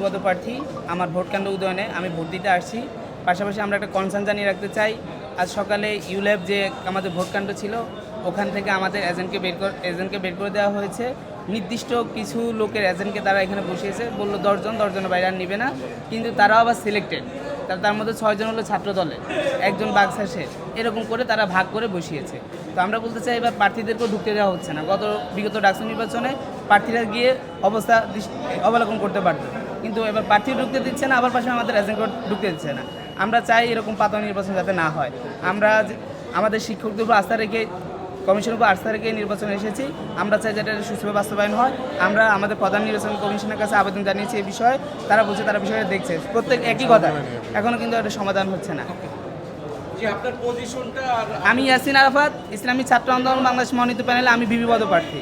বিপদ প্রার্থী আমার ভোট কেন্দ্র উদয়নে, আমি ভোট দিতে আসছি। পাশাপাশি আমরা একটা কনসার্ন জানিয়ে রাখতে চাই। আজ সকালে ইউল্যাব যে আমাদের ভোট কেন্দ্র ছিল, ওখান থেকে আমাদের এজেন্টকে বের করে এজেন্টকে বের করে দেওয়া হয়েছে। নির্দিষ্ট কিছু লোকের এজেন্টকে তারা এখানে বসিয়েছে। বলল, দশজন, দশজনের বাইরে আর নিবে না। কিন্তু তারাও আবার সিলেক্টেড তার তার মধ্যে ছয়জন হলো ছাত্র দলে একজন বাগসাসে এরকম করে তারা ভাগ করে বসিয়েছে। তো আমরা বলতে চাই, এবার প্রার্থীদেরকেও ঢুকতে দেওয়া হচ্ছে না। গত বিগত ডাকসু নির্বাচনে প্রার্থীরা গিয়ে অবস্থা অবলোকন করতে পারত। কিন্তু এবার প্রার্থী ঢুকতে দিচ্ছে না আবার পাশে আমাদের এজেন্টও ঢুকতে দিচ্ছে না। আমরা চাই এরকম পাতা নির্বাচন যাতে না হয়। আমরা আমাদের শিক্ষকদের উপর আস্থা রেখে কমিশনের উপর আস্থা রেখে নির্বাচনে এসেছি। আমরা চাই যেটা সুস্থভাবে বাস্তবায়ন হয়। আমরা আমাদের প্রধান নির্বাচন কমিশনের কাছে আবেদন জানিয়েছি এই বিষয়ে। তারা বলছে তারা বিষয়টা দেখছে। প্রত্যেক একই কথা। এখনও কিন্তু একটা সমাধান হচ্ছে না। আমি ইয়াসিন আরাফাত ইসলামী ছাত্র আন্দোলন বাংলাদেশ মনোনীত প্যানেলে আমি বিবি পদ প্রার্থী